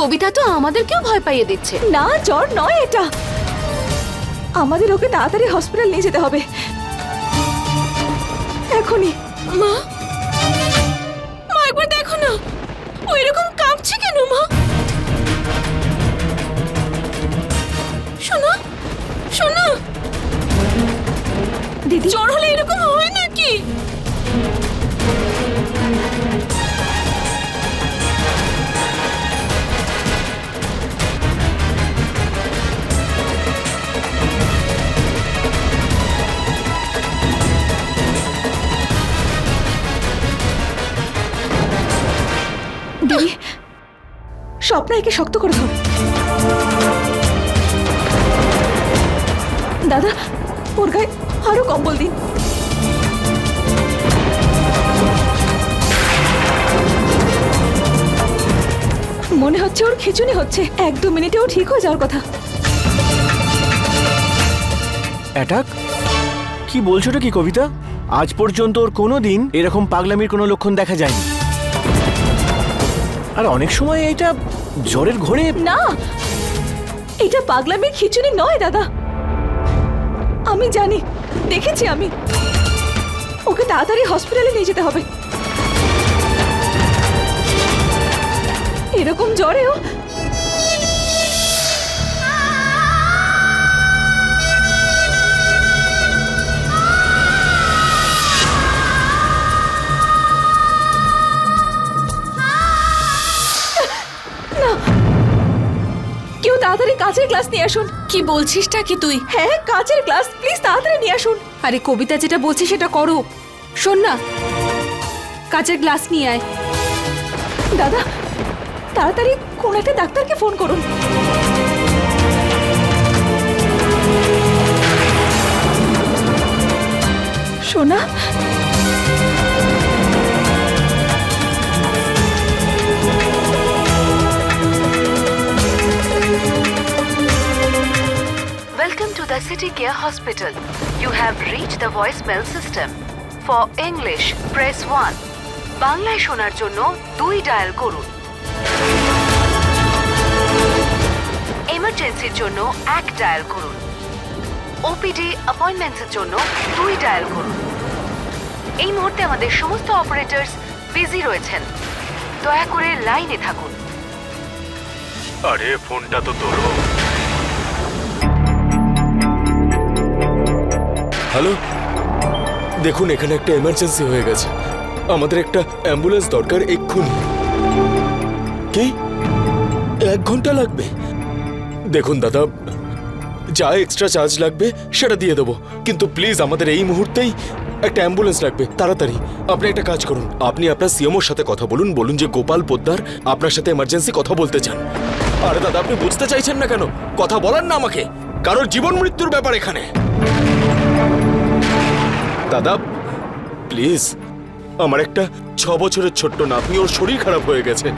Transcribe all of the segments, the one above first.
কবিতা তো আমাদেরকেও ভয় পাইয়ে দিচ্ছে। না জ্বর নয় এটা। আমাদের ওকে তাড়াতাড়ি হসপিটাল নিয়ে যেতে হবে। এখনই। মা? মা একবার দেখো না। ও এরকম কাঁপছে কেন মা? শোনো শোনো। দিদি? জ্বর হলে স্বপ্ন একে শক্ত করে ধর দাদা, ওর গায়ে আরও কম্বল দিন। মনে হচ্ছে ওর খিচুনি হচ্ছে। এক দু মিনিটেও ঠিক হয়ে যাওয়ার কথা। অ্যাটাক? কি বলছোটা কি কবিতা? আজ পর্যন্ত ওর কোনো দিন এরকম পাগলামির কোনো লক্ষণ দেখা যায়নি। আর অনেক সময় এটা জ্বরের ঘরে? না, এটা পাগলামির খিচুড়ি নয়, দাদা। আমি জানি, দেখেছি আমি। ওকে তাড়াতাড়ি হসপিটালে নিয়ে যেতে হবে। এরকম জ্বরেও কাঁচের গ্লাস নিয়ে আসুন। কি বলছিসটা কি তুই? হ্যাঁ কাঁচের গ্লাস। প্লিজ তাড়াতাড়ি নিয়ে আসুন। আরে কবিতা যেটা বলছে সেটা করো। শোন না। কাচের গ্লাস নিয়ে আয়। দাদা তাড়াতাড়ি কোন একটা ডাক্তারকে ফোন করুন। সোনা City Care Hospital. You have reached the voicemail system. For English, press 1. বাংলায় শোনার জন্য দুই ডায়াল করুন এমার্জেন্সির জন্য এক ডায়াল করুন ওপিডি অ্যাপয়েন্টমেন্টসের জন্য দুই ডায়াল করুন এই মুহূর্তে আমাদের সমস্ত অপারেটরস বিজি রয়েছেন দয়া করে লাইনে থাকুন আরে ফোনটা তো তোলো হ্যালো? দেখুন, এখানে একটা এমার্জেন্সি হয়ে গেছে। আমাদের একটা অ্যাম্বুলেন্স দরকার এক্ষুনি। কি? এক ঘণ্টা লাগবে? দেখুন, দাদা, যা এক্সট্রা চার্জ লাগবে, সেটা দিয়ে দেবো। কিন্তু প্লিজ আমাদের এই মুহূর্তেই একটা অ্যাম্বুলেন্স লাগবে। তাড়াতাড়ি, আপনি একটা কাজ করুন। আপনি আপনার সিএমওর সাথে কথা বলুন বলুন যে গোপাল পোদ্দার আপনার সাথে এমার্জেন্সি কথা বলতে চান। আরে দাদা, আপনি বুঝতে চাইছেন না কেন? কথা বলার না আমাকে। কারোর জীবন মৃত্যুর ব্যাপার এখানে। দাদা প্লিজ আমার একটা ছ বছরের ছোট্ট নাতনি ওর শরীর খারাপ হয়ে গেছে।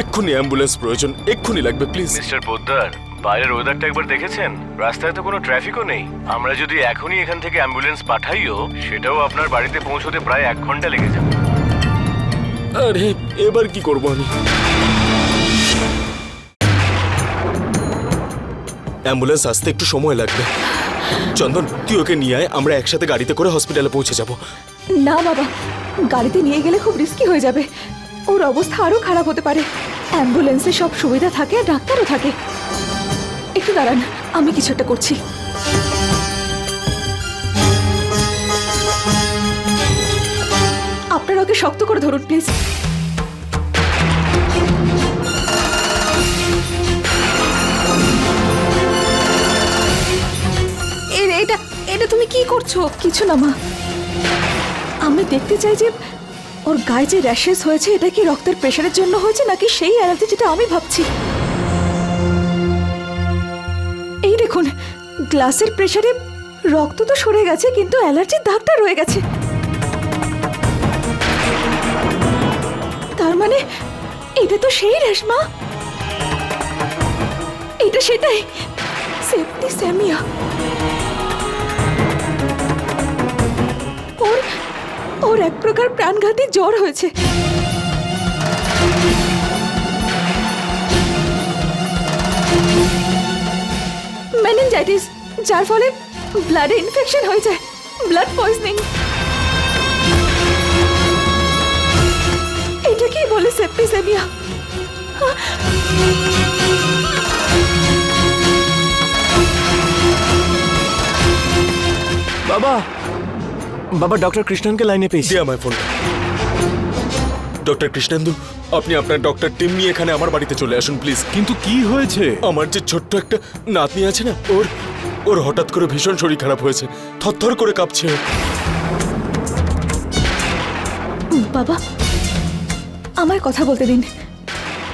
এক্ষুনি অ্যাম্বুলেন্স প্রয়োজন এক্ষুনি লাগবে প্লিজ। মিস্টার পোদ্দার বাইরের ওয়েদারটা একবার দেখেছেন? রাস্তায় তো কোনো ট্রাফিকও নেই। আমরা যদি এখনই এখান থেকে অ্যাম্বুলেন্স পাঠাইও সেটাও আপনার বাড়িতে পৌঁছতে প্রায় এক ঘণ্টা লেগে যাবে। আরে এবার কি করব আমি? অ্যাম্বুলেন্স আসতে একটু সময় লাগবে। চন্দন তুই ওকে নিয়ে আয়, আমরা একসাথে গাড়িতে করে হসপিটালে পৌঁছে যাব। না বাবা, গাড়িতে নিয়ে গেলে খুব রিস্কি হয়ে যাবে। ওর অবস্থা আরও খারাপ হতে পারে। অ্যাম্বুলেন্সে সব সুবিধা থাকে আর ডাক্তারও থাকে। একটু দাঁড়ান, আমি কিছু একটা করছি। আপনারা ওকে শক্ত করে ধরুন, প্লিজ। এটা তুমি কি করছ? কিছু না, মা। আমি দেখতে চাই যে ওর গায়ে যে র্যাশেস হয়েছে, এটা কি রক্তের প্রেশারের জন্য হয়েছে, নাকি সেই অ্যালার্জি যেটা আমি ভাবছি? এই দেখুন, গ্লাসের প্রেশারে রক্ত তো সরে গেছে, কিন্তু অ্যালার্জির দাগটা রয়ে গেছে। তার মানে এটা তো সেই রেশমা এটা সেটাই। সেফটি স্যামিয়া। ওর ওর এক প্রকার প্রাণঘাতী জ্বর হয়েছে। মেনিনজাইটিস যার ফলে ব্লাডে ইনফেকশন হয়ে যায় ব্লাড পয়জনিং এটা কি বলে সেপ্টিসেমিয়া বাবা বাবা ডক্টর কৃষ্ণনকে লাইনে পেয়েছি। দিয়ে আমায় ফোনটা ডক্টর কৃষ্ণেন্দু আপনি আপনার ডক্টর টিম নিয়ে এখানে আমার বাড়িতে চলে আসুন প্লিজ কিন্তু কি হয়েছে? আমার যে ছোট্ট একটা নাতনি আছে না ওর ওর হঠাৎ করে ভীষণ শরীর খারাপ হয়েছে। থরথর করে কাঁপছে। ও। বাবা আমায় কথা বলতে দিন।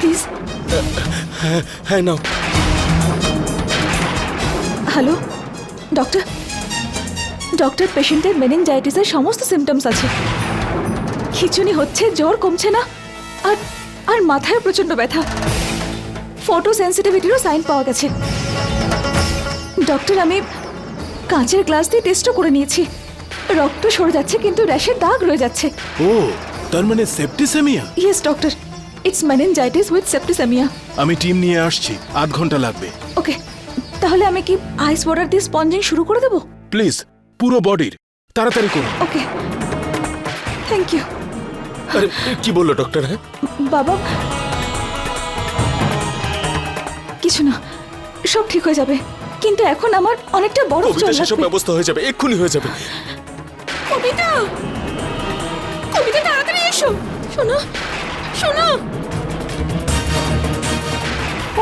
প্লিজ। হ্যাঁ হ্যাঁ নাও। হ্যালো ডক্টর ডক্টর পেশেন্টের মেনিনজাইটিসের সমস্ত সিমটমস আছে। খিচুনি হচ্ছে জ্বর কমছে না আর আর মাথায় প্রচণ্ড ব্যথা। ফটো সেন্সিটিভিটিরও সাইন পাওয়া গেছে। ডক্টর আমি কাঁচের গ্লাস দিয়ে টেস্টও করে নিয়েছি। রক্ত সরে যাচ্ছে কিন্তু র্যাশের দাগ রয়ে যাচ্ছে। ও তার মানে septicaemia yes doctor it's meningitis with septicaemia আমি টিম নিয়ে আসছি আধ ঘণ্টা লাগবে। ওকে তাহলে আমি কি আইস ওয়াটার দিয়ে স্পঞ্জিং শুরু করে দেবো? প্লিজ পুরো বডির। তাড়াতাড়ি করুন। ওকে। Thank you. আরে কি বলল ডক্টর হ্যাঁ? বাবা কিছু না সব ঠিক হয়ে যাবে। কিন্তু এখন আমার অনেকটা বড় কবিতা সেসব ব্যবস্থা হয়ে যাবে এক্ষুনি হয়ে যাবে। কবিতা! কবিতা তাড়াতাড়ি এসো। শোনো শোনো।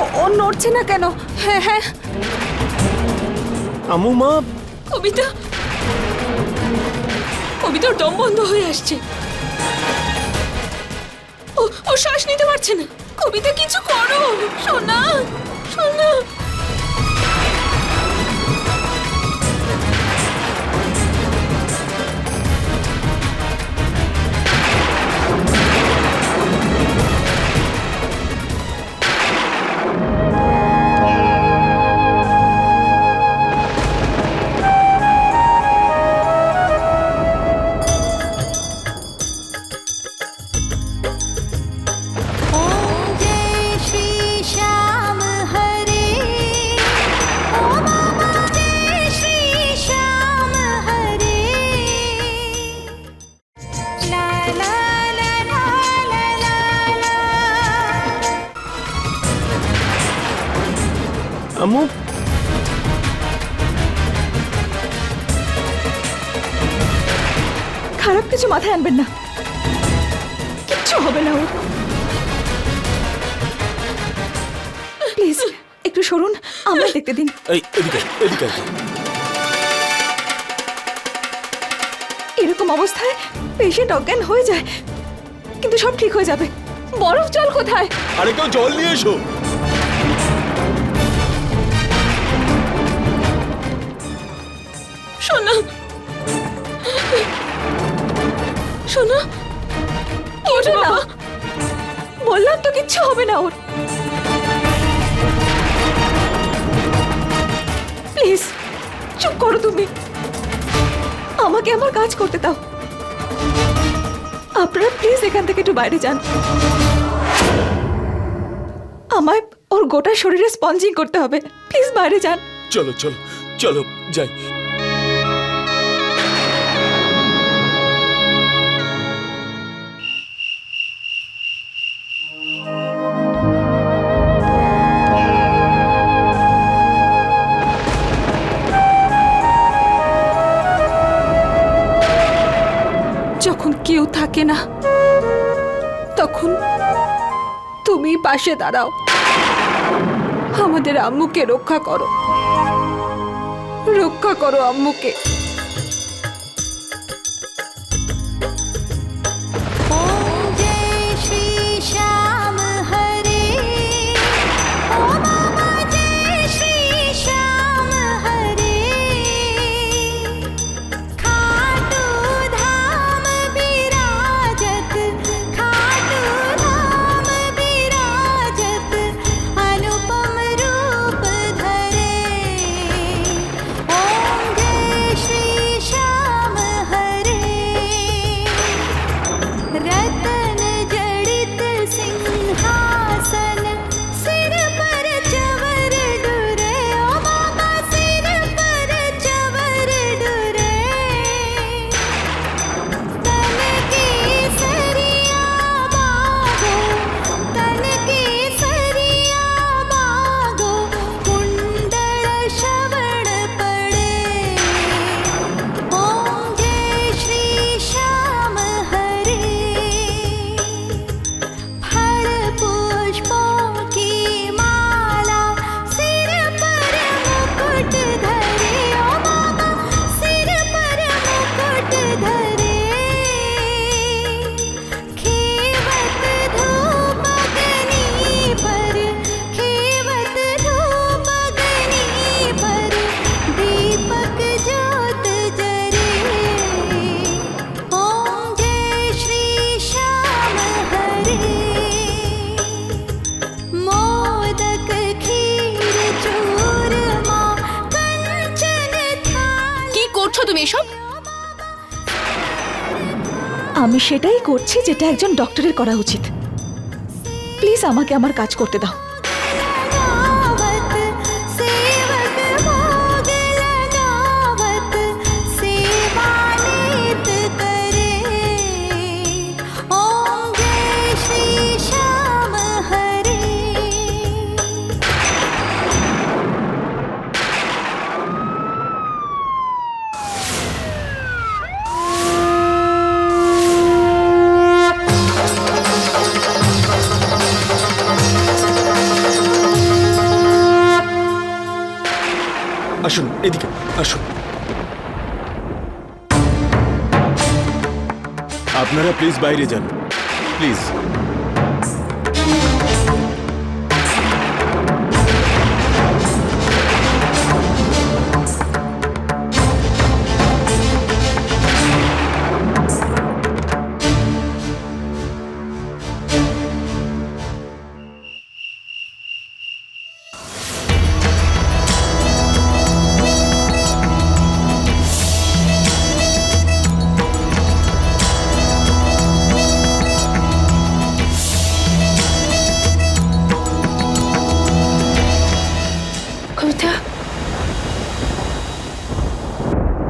ও- ও নড়ছে না কেন? হ্যাঁ হ্যাঁ। আমু মা। কবিতা কবিতার দম বন্ধ হয়ে আসছে। ও শ্বাস নিতে পারছে না। কবিতা, কিছু করো। সোনা সোনা। আমু খারাপ কিছু মাথায় আনবেন না। কিচ্ছু হবে না ওর। প্লিজ একটু সরুন আমরা দেখতে দিন। এই এদিকে। এরকম অবস্থায় পেশেন্ট অজ্ঞান হয়ে যায় কিন্তু সব ঠিক হয়ে যাবে। বরফ জল কোথায়? আরে কেউ জল নিয়ে এসো। সোনা সোনা ওঠো না। বাবা। বললাম তো কিচ্ছু হবে না ওর। প্লিজ চুপ করো তুমি। আমাকে আমার কাজ করতে দাও। আপনারা প্লিজ এখান থেকে একটু বাইরে যান। আমায় ওর গোটা শরীরে স্পঞ্জিং করতে হবে। প্লিজ বাইরে যান। চলো চলো চলো যাই। থাকে না। তখন তুমি পাশে দাঁড়াও। আমাদের আম্মুকে রক্ষা করো। রক্ষা করো আম্মুকে। সেটাই করছি যেটা একজন ডক্টরের করা উচিত। প্লিজ আমাকে আমার কাজ করতে দাও। আপনারা প্লিজ বাইরে যান। প্লিজ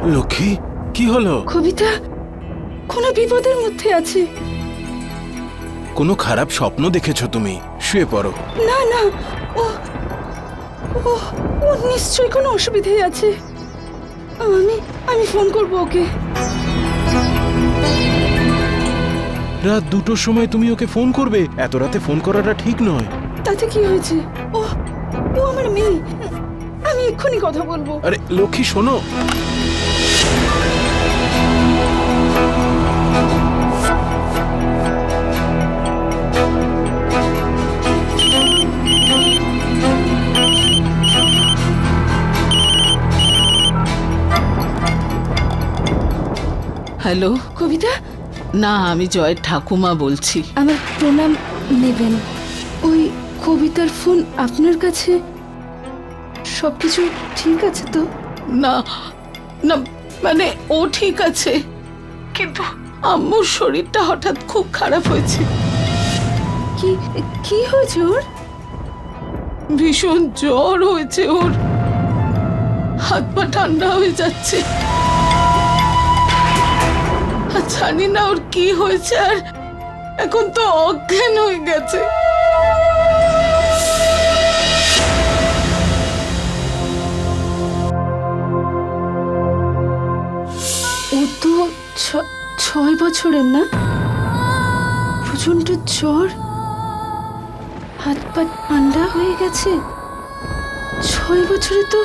লক্ষ্মী কি হলো? কবিতা কোনো বিপদের মধ্যে আছে। কোনো খারাপ স্বপ্ন দেখেছ তুমি? শুয়ে পড়ো। না না ও ও ও নিশ্চয়ই কোনো অসুবিধায় আছে। আমি আমি ফোন করব ওকে। রাত দুটোর সময় তুমি ওকে ফোন করবে। এত রাতে ফোন করাটা ঠিক নয়। তাতে কি হয়েছে? ও ও আমার মেয়ে। আমি এক্ষুনি কথা বলব। আরে লক্ষ্মী শোনো। হ্যালো কবিতা? না আমি জয়ের ঠাকুমা বলছি। আমার প্রণাম নেবেন। ওই কবিতার ফোন আপনার কাছে? সবকিছু ঠিক আছে তো? না না মানে ও ঠিক আছে। কিন্তু আম্মুর শরীরটা হঠাৎ খুব খারাপ হয়েছে। কি কি হয়েছে ওর? ভীষণ জ্বর হয়েছে ওর। হাত পা ঠান্ডা হয়ে যাচ্ছে। জানি না ওর কি হয়েছে আর এখন তো অজ্ঞান হয়ে গেছে। তো ছয় বছরের না? প্রচণ্ড জ্বর? হাত পা ঠান্ডা হয়ে গেছে? ছয় বছরে তো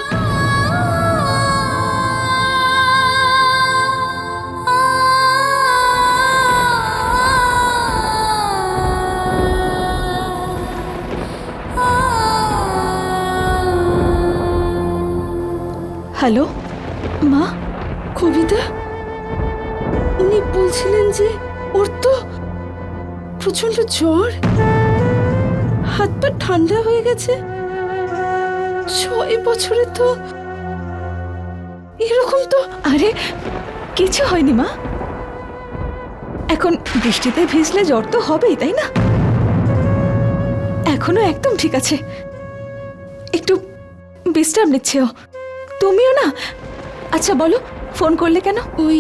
হ্যালো? মা? কবিতা? বলছিলেন যে ওর তো প্রচণ্ড জ্বর। হাত পা ঠান্ডা হয়ে গেছে। ছয় বছরে তো এরকম তো আরে কিছু হয়নি মা। এখন বৃষ্টিতে ভিজলে জ্বর তো হবেই তাই না? এখনও একদম ঠিক আছে। একটু বিশ্রাম নিচ্ছে ও তুমিও না? আচ্ছা বলো ফোন করলে কেন? ওই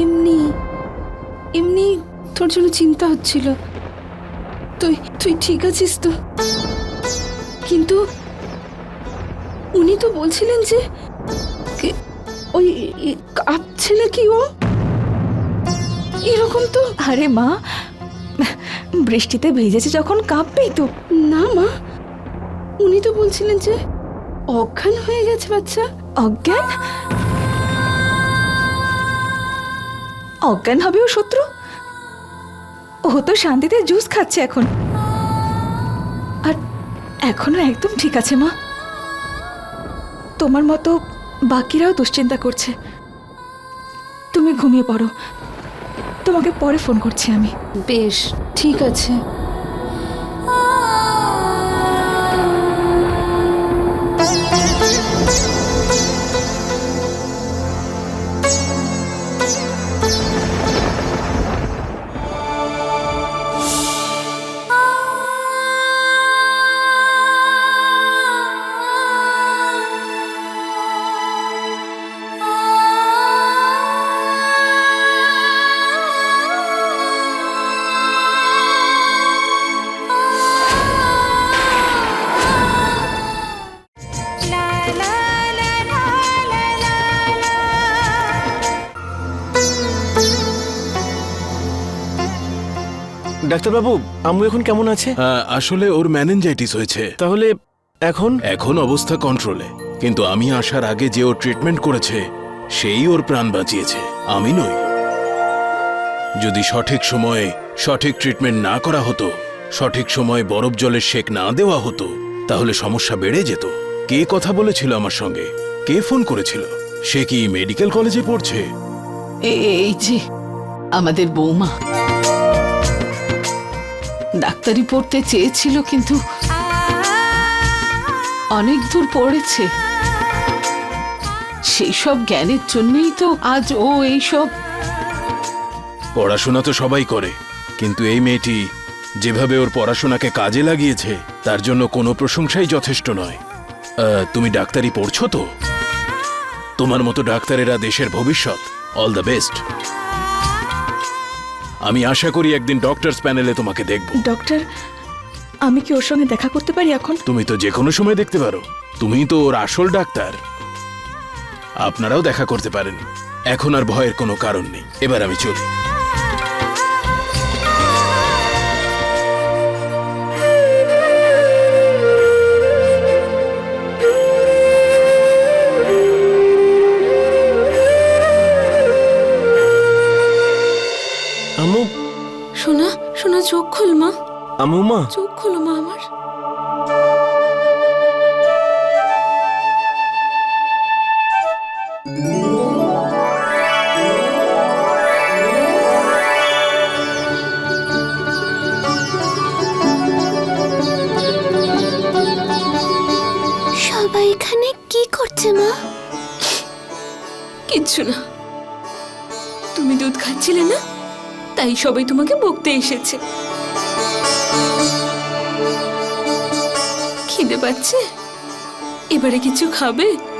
এমনি এমনি তোর জন্য চিন্তা হচ্ছিল। তুই তুই ঠিক আছিস তো? কিন্তু উনি তো বলছিলেন যে ওই কাঁপছে নাকি ও? এরকম তো? আরে মা বৃষ্টিতে ভেজেছে যখন কাঁপবেই তো। না মা উনি তো বলছিলেন যে অজ্ঞান হয়ে গেছে বাচ্চা। অজ্ঞান? অজ্ঞান হবে ও শত্রু? ও তো শান্তিতে জুস খাচ্ছে এখন। আর এখনও একদম ঠিক আছে, মা। তোমার মতো বাকিরাও দুশ্চিন্তা করছে। তুমি ঘুমিয়ে পড়ো। তোমাকে পরে ফোন করছি আমি। বেশ, ঠিক আছে। ডাক্তারবাবু আম্মু এখন কেমন আছে? আহ, আসলে ওর ম্যানেঞ্জাইটিস হয়েছে। তাহলে এখন? এখন অবস্থা কন্ট্রোলে কিন্তু আমি আসার আগে যে ও ট্রিটমেন্ট করেছে সেই ওর প্রাণ বাঁচিয়েছে। আমি নই। যদি সঠিক সময়ে সঠিক ট্রিটমেন্ট না করা হতো সঠিক সময়ে বরফ জলের শেক না দেওয়া হতো তাহলে সমস্যা বেড়ে যেত। কে কথা বলেছিল আমার সঙ্গে? কে ফোন করেছিল? সে কি মেডিকেল কলেজে পড়ছে? এ- এই যে আমাদের বৌমা। ডাক্তারি পড়তে চেয়েছিল কিন্তু অনেক দূর পড়েছে। সেই সব জ্ঞানের জন্যই তো আজ ও এইসব পড়াশোনা তো সবাই করে, কিন্তু এই মেয়েটি যেভাবে ওর পড়াশোনাকে কাজে লাগিয়েছে, তার জন্য কোনো প্রশংসাই যথেষ্ট নয়। তুমি ডাক্তারি পড়ছো তো? তোমার মতো ডাক্তারেরা দেশের ভবিষ্যৎ। অল দ্য বেস্ট আমি আশা করি একদিন ডক্টরস প্যানেলে তোমাকে দেখব। ডক্টর আমি কি ওর সঙ্গে দেখা করতে পারি এখন? তুমি তো যে কোনো সময় দেখতে পারো। তুমি তো ওর আসল ডাক্তার। আপনারাও দেখা করতে পারেন। এখন আর ভয়ের কোনো কারণ নেই। এবার আমি চলি। আম্মু মা চোখ খোলো মা আমার। সবাই এখানে কি করছে মা? কিচ্ছু না। তুমি দুধ খাচ্ছিলে না? তাই সবাই তোমাকে বকতে এসেছে। খিদে পাচ্ছে। এবারে কিছু খাবে?